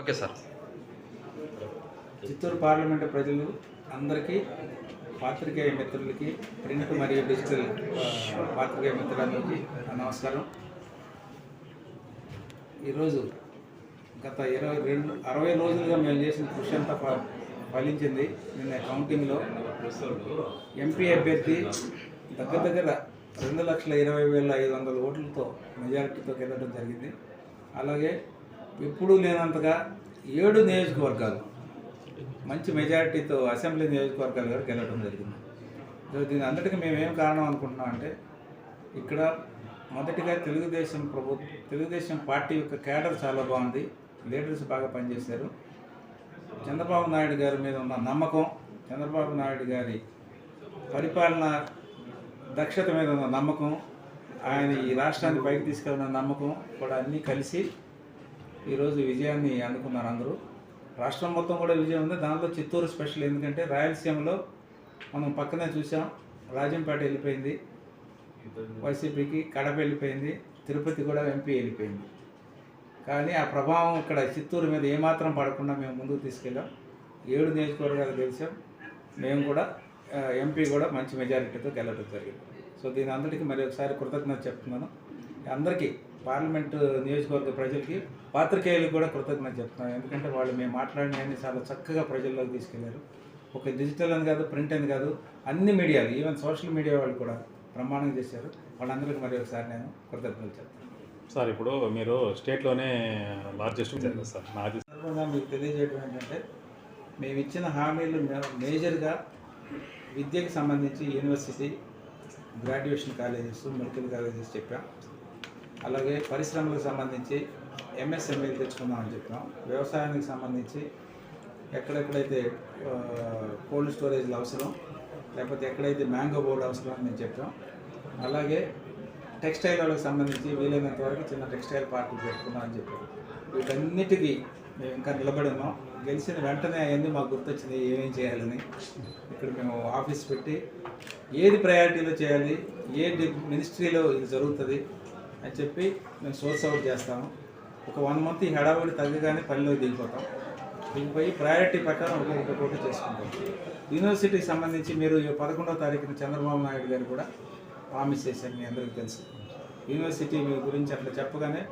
Okay sir. Chittoor parliament ప్రజలు అందరికీ పాత్రికేయ మిత్రులకి ప్రింట్ మరియు డిజిటల్ పాత్రికేయ మిత్రులందరికీ నమస్కారం. ఈరోజు గత ఇరవై రెండు అరవై రోజులుగా మేము చేసిన కృషి అంతా ఫలించింది నిన్న కౌంటింగ్లో. ఎంపీ అభ్యర్థి దగ్గర దగ్గర రెండు లక్షల ఇరవై వేల ఐదు వందల ఓట్లతో మెజారిటీతో గెలవడం జరిగింది. అలాగే ఎప్పుడూ లేనంతగా ఏడు నియోజకవర్గాలు మంచి మెజారిటీతో అసెంబ్లీ నియోజకవర్గాలు కూడా గెలవడం జరిగింది. సో దీని అందరికీ మేమేం కారణం అనుకుంటున్నాం అంటే ఇక్కడ మొదటిగా తెలుగుదేశం ప్రభు తెలుగుదేశం పార్టీ యొక్క కేడర్ చాలా బాగుంది లీడర్స్ బాగా పనిచేశారు. చంద్రబాబు నాయుడు గారి మీద ఉన్న నమ్మకం చంద్రబాబు నాయుడు గారి పరిపాలన దక్షత మీద ఉన్న నమ్మకం ఆయన ఈ రాష్ట్రాన్ని పైకి తీసుకెళ్ళిన నమ్మకం కూడా అన్నీ కలిసి ఈరోజు విజయాన్ని అందుకున్నారు అందరూ. రాష్ట్రం మొత్తం కూడా విజయం ఉంది. దానిలో చిత్తూరు స్పెషల్ ఎందుకంటే రాయలసీమలో మనం పక్కనే చూసాం. రాజంపేట వెళ్ళిపోయింది. వైసీపీకి కడప వెళ్ళిపోయింది. తిరుపతి కూడా ఎంపీ వెళ్ళిపోయింది. కానీ ఆ ప్రభావం ఇక్కడ చిత్తూరు మీద ఏమాత్రం పడకుండా మేము ముందుకు తీసుకెళ్ళాం. ఏడు నియోజకవర్గాలు గెలిచాం. మేము కూడా ఎంపీ కూడా మంచి మెజారిటీతో గెలవడం జరిగింది. సో దీని అందరికీ మరి ఒకసారి కృతజ్ఞత చెప్తున్నాను. అందరికీ పార్లమెంటు నియోజకవర్గ ప్రజలకి పాత్రికేయులకు కూడా కృతజ్ఞత చెప్తున్నాను. ఎందుకంటే వాళ్ళు మేము మాట్లాడినవన్నీ చాలా చక్కగా ప్రజల్లోకి తీసుకెళ్ళారు. ఒక డిజిటల్ అని కాదు ప్రింట్ అని కాదు అన్ని మీడియాలు ఈవెన్ సోషల్ మీడియా వాళ్ళు కూడా ప్రమాణం చేశారు. వాళ్ళందరికీ మరి ఒకసారి నేను కృతజ్ఞతలు చెప్తాను. సార్ ఇప్పుడు మీరు స్టేట్లోనే లార్జెస్ట్ సార్ నాది. సందర్భంగా మీకు తెలియజేయడం ఏంటంటే మేము ఇచ్చిన హామీలు మేజర్గా విద్యకి సంబంధించి university graduation colleges medical colleges చెప్పాం. అలాగే పరిశ్రమలకు సంబంధించి ఎంఎస్ఎంఈలు తెచ్చుకుందామని చెప్పాం. వ్యవసాయానికి సంబంధించి ఎక్కడెక్కడైతే కోల్డ్ స్టోరేజ్లు అవసరం లేకపోతే ఎక్కడైతే మ్యాంగో బోర్డు అవసరం అని మేము చెప్పాం. అలాగే టెక్స్టైల్ వాళ్ళకి సంబంధించి వీలైనంత వరకు చిన్న టెక్స్టైల్ పార్కులు పెట్టుకున్నాం అని చెప్పారు వీటన్నిటికీ మేము ఇంకా నిలబడి ఉన్నాం గెలిచిన వెంటనే అవన్నీ మాకు గుర్తొచ్చింది ఏమేం చేయాలని. ఇక్కడ మేము ఆఫీస్ పెట్టి ఏది ప్రయారిటీలో చేయాలి ఏ మినిస్ట్రీలో ఇది జరుగుతుంది అని చెప్పి మేము సోర్స్ అవుట్ చేస్తాము. ఒక వన్ మంత్ ఈ హడావుడి తగ్గగానే పనిలోకి దిగిపోతాం. దిగిపోయి ప్రయారిటీ ప్రకారం ఒక్కొక్క పోటీ చేసుకుంటాం. యూనివర్సిటీకి సంబంధించి మీరు పదకొండవ తారీఖున చంద్రబాబు నాయుడు గారు కూడా ప్రామిస్ చేశారు మీ అందరికీ తెలుసు. యూనివర్సిటీ మీ గురించి అట్లా చెప్పగానే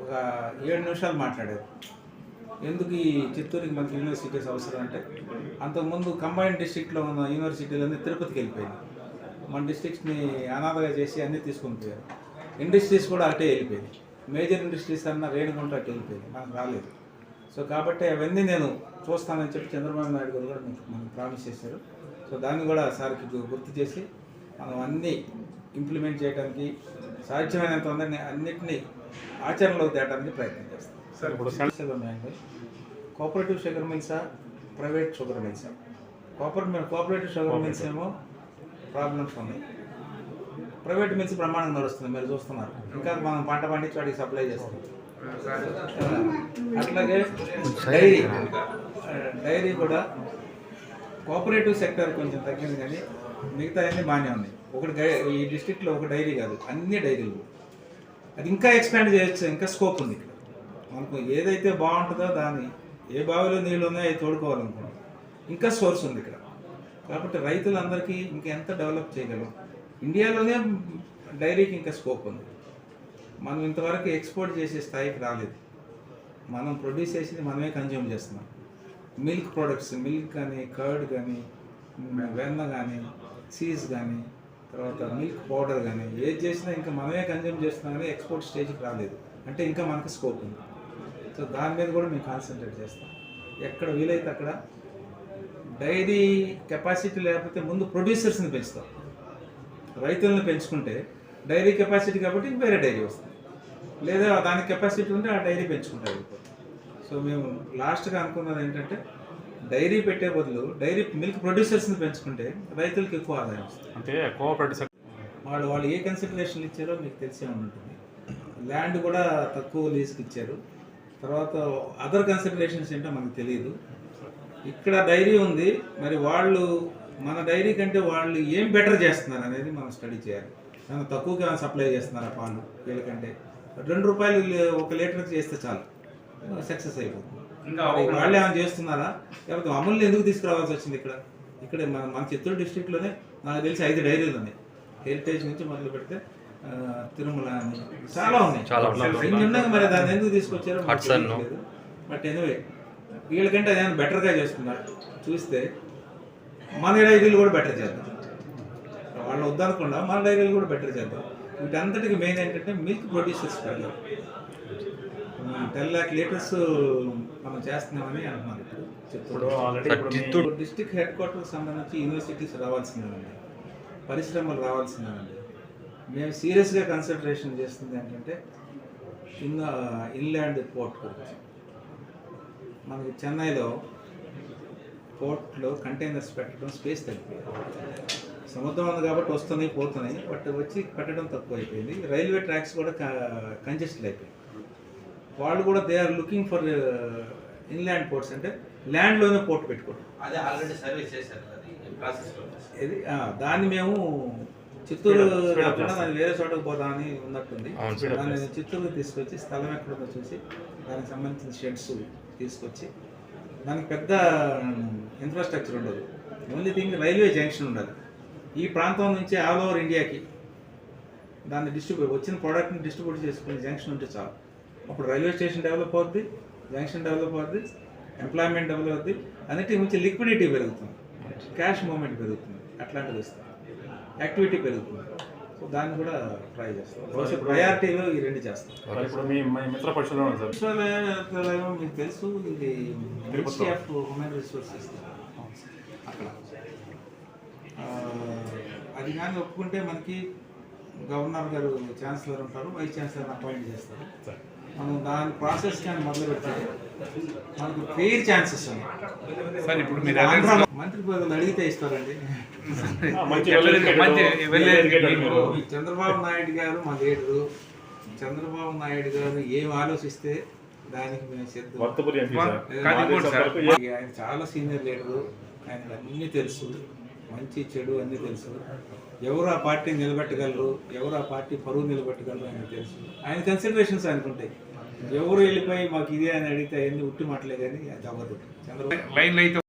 ఒక ఏడు నిమిషాలు మాట్లాడారు. ఎందుకు ఈ చిత్తూరుకి మనకి యూనివర్సిటీస్ అవసరం అంటే అంతకుముందు కంబైన్డ్ డిస్టిక్లో ఉన్న యూనివర్సిటీలన్నీ తిరుపతికి వెళ్ళిపోయింది మన డిస్టిక్స్ని అనాథగా చేసి అన్నీ తీసుకొని పోయారు. ఇండస్ట్రీస్ కూడా అటే వెళ్ళిపోయింది మేజర్ ఇండస్ట్రీస్ అన్న రేణుగుంట అటు వెళ్ళిపోయింది మనకు రాలేదు. సో కాబట్టి అవన్నీ నేను చూస్తానని చెప్పి చంద్రబాబు నాయుడు గారు కూడా మీకు మనకు ప్రామిస్ చేశారు. సో దాన్ని కూడా సార్కి గుర్తు చేసి మనం అన్నీ ఇంప్లిమెంట్ చేయడానికి సాధ్యమైనంత అందరినీ అన్నిటినీ ఆచరణలోకి తేయడానికి ప్రయత్నం చేస్తాం. సార్ ఇప్పుడు సమస్యలు ఉన్నాయండి కోఆపరేటివ్ షుగర్ మిల్సా ప్రైవేట్ షుగర్ మిల్సా కోఆపరేటివ్ కోఆపరేటివ్ షుగర్ మిల్స్ ఏమో ప్రాబ్లమ్స్ ఉన్నాయి. ప్రైవేట్ మిల్స్ ప్రమాణం నడుస్తుంది మీరు చూస్తున్నారు. ఇంకా మనం పంట పండించి వాటికి సప్లై చేస్తాం. అట్లాగే డైరీ డైరీ కూడా కోఆపరేటివ్ సెక్టర్ కొంచెం తగ్గింది కానీ మిగతా అన్ని బాగానే ఉన్నాయి. ఒకటి డై- ఈ డిస్ట్రిక్ట్లో ఒక డైరీ కాదు అన్ని డైరీలు. అది ఇంకా ఎక్స్పాండ్ చేయొచ్చు ఇంకా స్కోప్ ఉంది ఇక్కడ. మనకు ఏదైతే బాగుంటుందో దాన్ని ఏ బావిలో నీళ్ళు ఉన్నాయో అవి తోడుకోవాలనుకున్నాం ఇంకా సోర్స్ ఉంది ఇక్కడ. కాబట్టి రైతులందరికీ ఇంకా ఎంత డెవలప్ చేయగలం? ఇండియాలోనే డైరీకి ఇంకా స్కోప్ ఉంది. మనం ఇంతవరకు ఎక్స్పోర్ట్ చేసే స్థాయికి రాలేదు. మనం ప్రొడ్యూస్ చేసింది మనమే కన్జ్యూమ్ చేస్తున్నాం. మిల్క్ ప్రొడక్ట్స్ మిల్క్ కానీ కర్డ్ కానీ వెన్న కానీ చీజ్ కానీ తర్వాత మిల్క్ పౌడర్ కానీ ఏది చేసినా ఇంకా మనమే కన్జ్యూమ్ చేస్తున్నాం కానీ ఎక్స్పోర్ట్ స్టేజ్కి రాలేదు. అంటే ఇంకా మనకు స్కోప్ ఉంది. సో దాని మీద కూడా మేము కాన్సన్ట్రేట్ చేస్తాం. ఎక్కడ వీలైతే అక్కడ డైరీ కెపాసిటీ లేకపోతే ముందు ప్రొడ్యూసర్స్ని పెంచుతాం. రైతులను పెంచుకుంటే డైరీ కెపాసిటీ కాబట్టి ఇంక వేరే డైరీ వస్తుంది. లేదా దానికి కెపాసిటీ ఉంటే ఆ డైరీ పెంచుకుంటారు సో మేము లాస్ట్గా అనుకున్నది ఏంటంటే డైరీ పెట్టే బదులు డైరీ మిల్క్ ప్రొడ్యూసర్స్ని పెంచుకుంటే రైతులకు ఎక్కువ ఆదాయం వస్తుంది. అంటే కోఆపరేటివ్ సెక్టర్ వాళ్ళు వాళ్ళు ఏ కన్సిడరేషన్ ఇచ్చారో మీకు తెలిసే ఉంటుంది. ల్యాండ్ కూడా తక్కువ లీజ్కి ఇచ్చారు. తర్వాత అదర్ కన్సిడరేషన్స్ ఏంటో మనకు తెలియదు. ఇక్కడ డైరీ ఉంది మరి వాళ్ళు మన డైరీ కంటే వాళ్ళు ఏం బెటర్ చేస్తున్నారు అనేది మనం స్టడీ చేయాలి. మనం తక్కువగా సప్లై చేస్తున్నారా పాలు వీళ్ళకంటే? రెండు రూపాయలు ఒక లీటర్కి చేస్తే చాలు. సక్సెస్ అయిపోతుంది. వాళ్ళు ఏమైనా చేస్తున్నారా? లేకపోతే అమూల్ని ఎందుకు తీసుకురావాల్సి వచ్చింది ఇక్కడ? ఇక్కడ మన మన చిత్తూరు డిస్ట్రిక్ట్లోనే నాకు తెలిసి ఐదు డైరీలు ఉన్నాయి హెరిటేజ్ నుంచి మొదలు పెడితే తిరుమల అని చాలా ఉన్నాయి. చాలా ఇన్ని మరి దాన్ని ఎందుకు తీసుకొచ్చారో. బట్ ఎనివే వీళ్ళకంటే అదేమైనా బెటర్గా చేస్తున్నారు చూస్తే మన డైరీలు కూడా బెటర్ చేద్దాం. వాళ్ళు వద్దనకుండా మన డైరీలు కూడా బెటర్ చేద్దాం. వీటంతటికి మెయిన్ ఏంటంటే మిల్క్ ప్రొడ్యూసర్స్ పెరగాలి టెన్ ల్యాక్ లీటర్స్ మనం చేస్తున్నామని అంటున్నారు ఇప్పుడు డిస్ట్రిక్ట్ హెడ్ క్వార్టర్ సంబంధించి యూనివర్సిటీస్ రావాల్సిందేనండి. పరిశ్రమలు రావాల్సిందేనండి. మేము సీరియస్గా కన్సిడరేషన్ చేస్తుంది ఏంటంటే ఇన్ ఇన్లాండ్ పోర్ట్ గురించి మనకి చెన్నైలో పోర్ట్లో కంటైనర్స్ పెట్టడం స్పేస్ తగ్గిపోయింది. సముద్రం ఉంది కాబట్టి వస్తున్నాయి పోతున్నాయి బట్ వచ్చి పెట్టడం తక్కువ అయిపోయింది రైల్వే ట్రాక్స్ కూడా కంజెస్టెడ్ అయిపోయింది వాళ్ళు కూడా they are looking for inland ports అంటే ల్యాండ్లోనే పోర్ట్ పెట్టుకోవడం అదే ఆల్రెడీ సర్వీస్ చేశారు అది ప్రాసెస్లో. ఇది ఆ, దాన్ని మేము చిత్తూరు కాకుండా. దాన్ని వేరే చోటకు పోదామని ఉన్నట్టుంది. దాన్ని. చిత్తూరుకి తీసుకొచ్చి స్థలం ఎక్కడుందో చూసి దానికి సంబంధించిన షెడ్స్ తీసుకొచ్చి దానికి పెద్ద ఇన్ఫ్రాస్ట్రక్చర్ ఉండదు. ఓన్లీ థింగ్ రైల్వే జంక్షన్ ఉండదు. ఈ ప్రాంతం నుంచి ఆల్ ఓవర్ ఇండియాకి దాన్ని డిస్ట్రిబ్యూట్ వచ్చిన ప్రోడక్ట్ని డిస్ట్రిబ్యూట్ చేసుకునే జంక్షన్ ఉంటే చాలు. అప్పుడు రైల్వే స్టేషన్ డెవలప్ అవుద్ది జంక్షన్ డెవలప్ అవుద్ది ఎంప్లాయ్మెంట్ డెవలప్ అవుద్ది అన్నిటి నుంచి లిక్విడిటీ పెరుగుతుంది. క్యాష్ మూమెంట్ పెరుగుతుంది. అట్లాంటిది వస్తుంది. యాక్టివిటీ పెరుగుతుంది. దాన్ని కూడా ట్రై చేస్తాం. ప్రయారిటీలో ఈ రెండు చేస్తాం. మరి ఇప్పుడు మీ మిత్ర విశ్వవిద్యాలయం మీకు తెలుసు ఇది మినిస్ట్రీ. ఆఫ్ హ్యూమన్ రిసోర్సెస్ అక్కడ. ఆ, అది కానీ ఒప్పుకుంటే మనకి గవర్నర్ గారు ఛాన్సలర్ ఉంటారు వైస్ ఛాన్సలర్ అపాయింట్ చేస్తారు. సార్. మనం దాని ప్రాసెస్ కానీ మొదలు పెడితే మనకు ఫెయిర్ ఛాన్సెస్ ఉన్నాయి. సార్ ఇప్పుడు మీరు మంత్రి పదవులు అడిగితే ఇస్తారండి. చంద్రబాబు నాయుడు గారు మా లీడరు. చంద్రబాబు నాయుడు గారు ఏం ఆలోచిస్తే దానికి మేము సిద్ధం. వర్తపురి ఎంపీ సార్. కాదు, సార్. ఆయన చాలా సీనియర్ లీడరు. ఆయనకు అన్నీ తెలుసు. మంచి చెడు అన్నీ తెలుసు. ఎవరు ఆ పార్టీ నిలబెట్టగలరు? ఎవరు ఆ పార్టీ పరువు నిలబెట్టగలరు? ఆయన తెలుసు. ఆయన కన్సిడరేషన్స్ అనుకుంటాయి ఎవరు వెళ్ళిపోయి మాకు ఇదే అని అడిగితే అవన్నీ ఉట్టి మాటలే కానీ అది అవ్వదు. చంద్రబాబు లైన్ అయితే